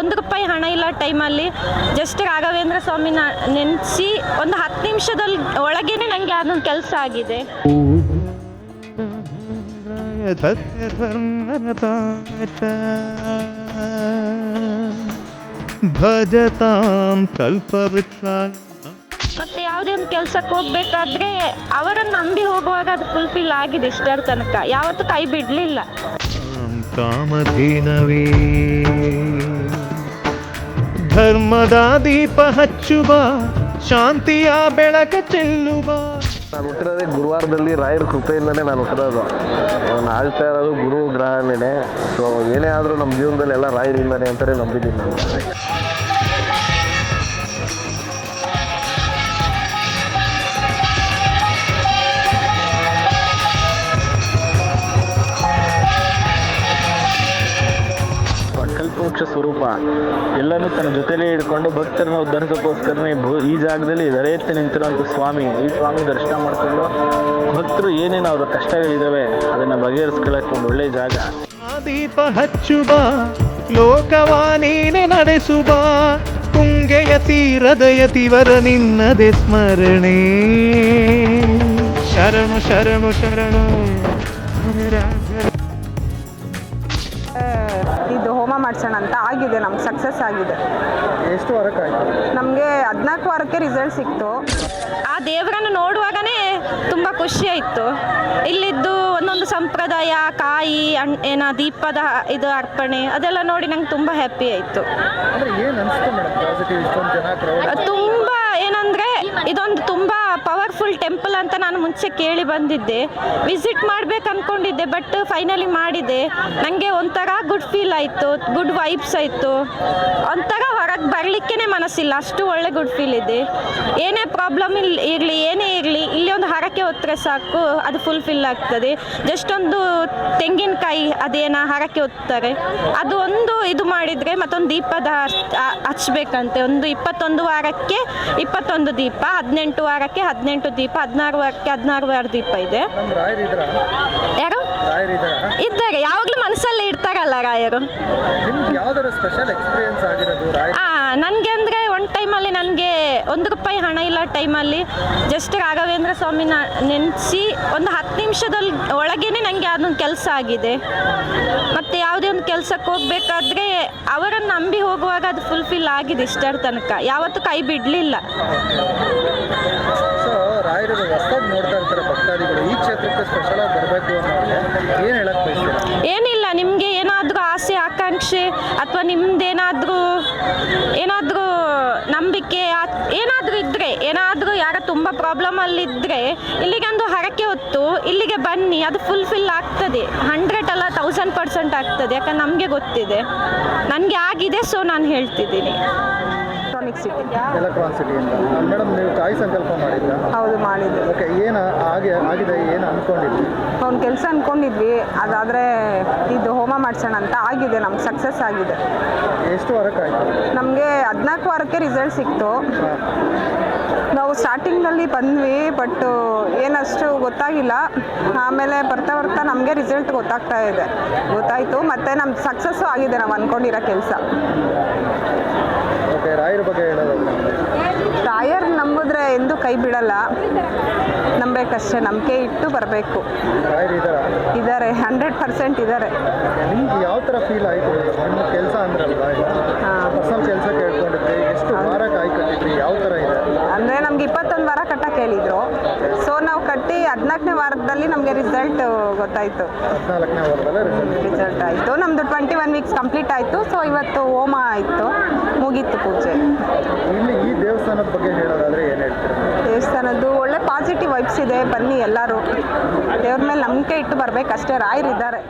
ಒಂದು ರೂಪಾಯಿ ಹಣ ಇಲ್ಲ ಟೈಮಲ್ಲಿ ಜಸ್ಟ್ ರಾಘವೇಂದ್ರ ಸ್ವಾಮಿನ ನೆನೆಸಿ ಒಂದು ಹತ್ತು ನಿಮಿಷದಲ್ಲಿ ಒಳಗೇನೆ ನನಗೆ ಅದೊಂದು ಕೆಲಸ ಆಗಿದೆ. ಭಜತಾಂ ಕಲ್ಪವೃಕ್ಷ ಮತ್ತೆ ಯಾವುದೇ ಒಂದು ಕೆಲಸಕ್ಕೆ ಹೋಗ್ಬೇಕಾದ್ರೆ ಅವರನ್ನು ನಂಬಿ ಹೋಗುವಾಗ ಅದು ಫುಲ್ಫಿಲ್ ಆಗಿದೆ ಇಷ್ಟರ ತನಕ. ಯಾವತ್ತೂ ಕೈ ಬಿಡಲಿಲ್ಲ. ಕಾಮಧೇನವೇ. ಧರ್ಮದ ದೀಪ ಹಚ್ಚುವ, ಶಾಂತಿಯ ಬೆಳಕ ಚೆಲ್ಲುವ. ನಾನು ಹುಟ್ಟಿರೋದೇ ಗುರುವಾರದಲ್ಲಿ ರಾಯರ ಕೃಪೆಯಿಂದನೇ ನಾನು ಹುಟ್ಟಿರೋದು. ನಾನು ಆಳ್ತಾ ಇರೋದು ಗುರು ಗ್ರಹಣೆ ಸೊ ಏನೇ ಆದರೂ ನಮ್ಮ ಜೀವನದಲ್ಲಿ ಎಲ್ಲ ರಾಯರಿಂದನೇ ಅಂತಲೇ ನಂಬಿದ್ದೀನಿ ನಾನು. ಕಲ್ಪವೃಕ್ಷ ಸ್ವರೂಪ. ಎಲ್ಲನೂ ತನ್ನ ಜೊತೆಲೇ ಹಿಡ್ಕೊಂಡು ಭಕ್ತರನ್ನ ಉದ್ಧರಿಸೋಕ್ಕೋಸ್ಕರನೇ ಈ ಜಾಗದಲ್ಲಿ ಎತ್ತಿ ನಿಂತಿರುವಂಥ ಸ್ವಾಮಿ. ಈ ಸ್ವಾಮಿ ದರ್ಶನ ಮಾಡಿಕೊಂಡು ಭಕ್ತರು ಏನೇನು ಅವರ ಕಷ್ಟಗಳಿದ್ದಾವೆ ಅದನ್ನು ಬಗೆಹರಿಸ್ಕೊಳ್ಳೋಕೆ ಒಂದು ಒಳ್ಳೆಯ ಜಾಗ. ದೀಪ ಹಚ್ಚುಬ ಲೋಕವಾನೇನೆ ನೀನೆ ನಡೆಸುವ, ತುಂಗೆಯ ತೀರದಯ ತಿವರ ನಿನ್ನದೆ ಸ್ಮರಣೆ. ಶರಣು ಶರಣು ಶರಣು. ಮಾಡ್ಸೋಣ ಅಂತ ಆಗಿದೆ ನಮ್ಗೆ ಸಕ್ಸಸ್ ಆಗಿದೆ. ಎಷ್ಟು ವಾರಕ್ಕೆ ನಮಗೆ ಹದಿನಾಲ್ಕು ವಾರಕ್ಕೆ ರಿಸಲ್ಟ್ ಸಿಕ್ತು. ಆ ದೇವರನ್ನು ನೋಡುವಾಗನೇ ತುಂಬ ಖುಷಿ ಆಯಿತು. ಇಲ್ಲಿದ್ದು ಒಂದೊಂದು ಸಂಪ್ರದಾಯ ಕಾಯಿ ಅಣ್ ಏನ ದೀಪದ ಇದು ಅರ್ಪಣೆ ಅದೆಲ್ಲ ನೋಡಿ ನಂಗೆ ತುಂಬ ಹ್ಯಾಪಿ ಆಯಿತು. ಅಂದರೆ ಇದೊಂದು ತುಂಬ ಪವರ್ಫುಲ್ ಟೆಂಪಲ್ ಅಂತ ನಾನು ಮುಂಚೆ ಕೇಳಿ ಬಂದಿದ್ದೆ. ವಿಸಿಟ್ ಮಾಡ್ಬೇಕು ಅಂದ್ಕೊಂಡಿದ್ದೆ ಬಟ್ ಫೈನಲಿ ಮಾಡಿದೆ. ನನಗೆ ಒಂಥರ ಗುಡ್ ಫೀಲ್ ಆಯಿತು ಗುಡ್ ವೈಬ್ಸ್ ಆಯಿತು. ಒಂಥರ ಹೊರಗೆ ಬರಲಿಕ್ಕೇ ಮನಸ್ಸಿಲ್ಲ, ಅಷ್ಟು ಒಳ್ಳೆ ಗುಡ್ ಫೀಲ್ ಇದೆ. ಏನೇ ಪ್ರಾಬ್ಲಮ್ ಇಲ್ಲಿ ಇರಲಿ ಹೊತ್ತರೆ ಸಾಕು, ಅದು ಫುಲ್ಫಿಲ್ ಆಗ್ತದೆ. ಜಸ್ಟ್ ಒಂದು ತೆಂಗಿನಕಾಯಿ ಅದೇನ ಹರಕೆ ಹೊತ್ತಾರೆ ಅದು ಒಂದು ಇದು ಮಾಡಿದರೆ ಮತ್ತೊಂದು ದೀಪದ ಹಚ್- ಹಚ್ಬೇಕಂತೆ. ಒಂದು ಇಪ್ಪತ್ತೊಂದು ವಾರಕ್ಕೆ ಇಪ್ಪತ್ತೊಂದು ದೀಪ, ಹದಿನೆಂಟು ವಾರಕ್ಕೆ ಹದಿನೆಂಟು ದೀಪ, ಹದಿನಾರು ವಾರಕ್ಕೆ ಹದಿನಾರು ವಾರ ದೀಪ ಇದೆ. ಯಾರು? ಇದ್ದಾರೆ. ಯಾವಾಗಲೂ ಮನಸ್ಸಲ್ಲಿ ಇಡ್ತಾರಲ್ಲ ರಾಯರು. ಅಂದ್ರೆ ನನಗೆ ಅಂದರೆ ಒಂದು ಟೈಮಲ್ಲಿ ನನಗೆ ಒಂದು ರೂಪಾಯಿ ಹಣ ಇಲ್ಲ ಟೈಮಲ್ಲಿ ಜಸ್ಟ್ ರಾಘವೇಂದ್ರ ಸ್ವಾಮಿನ ನೆನೆಸಿ ಒಂದು ಹತ್ತು ನಿಮಿಷದಲ್ಲಿ ಒಳಗೇನೆ ನನಗೆ ಅದೊಂದು ಕೆಲಸ ಆಗಿದೆ. ಮತ್ತು ಯಾವುದೇ ಒಂದು ಕೆಲಸಕ್ಕೆ ಹೋಗ್ಬೇಕಾದ್ರೆ ಅವರನ್ನು ನಂಬಿ ಹೋಗುವಾಗ ಅದು ಫುಲ್ಫಿಲ್ ಆಗಿದೆ ಇಷ್ಟರ ತನಕ. ಯಾವತ್ತೂ ಕೈ ಬಿಡಲಿಲ್ಲ. ಏನಿಲ್ಲ ನಿಮಗೆ ಏನಾದರೂ ಆಸೆ ಆಕಾಂಕ್ಷೆ ಅಥವಾ ನಿಮ್ದೇನಾದರೂ ಏನಾದರೂ ನಂಬಿಕೆ ಏನಾದರೂ ಇದ್ದರೆ ಏನಾದರೂ ಯಾರ ತುಂಬ ಪ್ರಾಬ್ಲಮಲ್ಲಿದ್ದರೆ ಇಲ್ಲಿಗೊಂದು ಹರಕೆ ಹೊತ್ತು ಇಲ್ಲಿಗೆ ಬನ್ನಿ ಅದು ಫುಲ್ಫಿಲ್ ಆಗ್ತದೆ. ಹಂಡ್ರೆಡ್ ಅಲ್ಲ ತೌಸಂಡ್ ಪರ್ಸೆಂಟ್ ಆಗ್ತದೆ ಯಾಕಂದ್ರೆ ನಮಗೆ ಗೊತ್ತಿದೆ. ನನಗೆ ಆಗಿದೆ ಸೊ ನಾನು ಹೇಳ್ತಿದ್ದೀನಿ. ಎಲೆಕ್ಟ್ರಾನಿಕ್ ಸಿಟಿ ಮೇಡಮ್ ನೀವು ತಾಯಿ ಸಂಕಲ್ಪ ಮಾಡಿದ್ರಾ? ಹೌದು ಮಾಡಿದ್ದೆ. ಓಕೆ ಏನು ಆಗಿದೆ ಏನು ಅಂದ್ಕೊಂಡಿದ್ವಿ ಒಂದು ಕೆಲಸ ಅಂದ್ಕೊಂಡಿದ್ವಿ ಅದಾದರೆ ಇದು ಹೋಮ ಮಾಡ್ಸೋಣ ಅಂತ ಆಗಿದೆ ನಮ್ಗೆ ಸಕ್ಸಸ್ ಆಗಿದೆ. ಎಷ್ಟು ವಾರಕ್ಕಾಯ್ತು ನಮಗೆ ಹದಿನಾಲ್ಕು ವಾರಕ್ಕೆ ರಿಸಲ್ಟ್ ಸಿಕ್ತು. ನಾವು ಸ್ಟಾರ್ಟಿಂಗ್ನಲ್ಲಿ ಬಂದ್ವಿ ಬಟ್ ಏನಷ್ಟು ಗೊತ್ತಾಗಿಲ್ಲ. ಆಮೇಲೆ ಬರ್ತಾ ಬರ್ತಾ ನಮಗೆ ರಿಸಲ್ಟ್ ಗೊತ್ತಾಗ್ತಾ ಇದೆ. ಗೊತ್ತಾಯಿತು ಮತ್ತು ನಮ್ಮ ಸಕ್ಸಸ್ಸು ಆಗಿದೆ ನಾವು ಅಂದ್ಕೊಂಡಿರೋ ಕೆಲಸ. ಓಕೆ ರಾಯರ ಬಗ್ಗೆ ರಾಯರ್ ಎಂದೂ ಕೈ ಬಿಡಲ್ಲ. ನಂಬೇಕಷ್ಟೇ ನಂಬಿಕೆ ಇಟ್ಟು ಬರಬೇಕು. ಇದ್ದಾರಾ ಹಂಡ್ರೆಡ್ ಪರ್ಸೆಂಟ್ ಇದ್ದಾರೆ ಯಾವ ಥರ ಫೀಲ್ ಆಯಿತು? ಕೆಲಸ ಅಂದ್ರಲ್ವಾ ಕೆಲಸ ಕೇಳ್ಕೊಂಡಿದ್ರಿ ಎಷ್ಟು ವಾರ ಯಾವ ಥರ ಇದೆ? ಅಂದರೆ ನಮ್ಗೆ ಇಪ್ಪತ್ತೊಂದು ವಾರ ಕಟ್ಟಕ್ಕೆ ಹೇಳಿದ್ರು. ಸೊ ನಾವು ಕಟ್ಟಿ ಹದಿನಾಲ್ಕನೇ ವಾರದಲ್ಲಿ ನಮಗೆ ರಿಸಲ್ಟ್ ಗೊತ್ತಾಯಿತು. ಹದಿನಾಲ್ಕನೇ ವಾರದಲ್ಲೇ ರಿಸಲ್ಟ್ ರಿಸಲ್ಟ್ ಆಯಿತು. ನಮ್ಮದು ಟ್ವೆಂಟಿ ಒನ್ ವೀಕ್ಸ್ ಕಂಪ್ಲೀಟ್ ಆಯಿತು. ಸೊ ಇವತ್ತು ಹೋಮ ಆಯಿತು. ಮುಗೀತು ಪೂಜೆ. ಇಲ್ಲಿ ಈ ದೇವಸ್ಥಾನದ ಬಗ್ಗೆ ಹೇಳೋದಾದ್ರೆ ಏನು ಹೇಳ್ತೀರಾ ದೇವಸ್ಥಾನದ್ದು ಒಳ್ಳೆ ವೈಬ್ಸ್ ಇದೆ ಬನ್ನಿ ಎಲ್ಲರೂ. ದೇವ್ರ ಮೇಲೆ ನಂಬಿಕೆ ಇಟ್ಟು ಬರಬೇಕಷ್ಟೇ ರಾಯರಿದ್ದಾರೆ.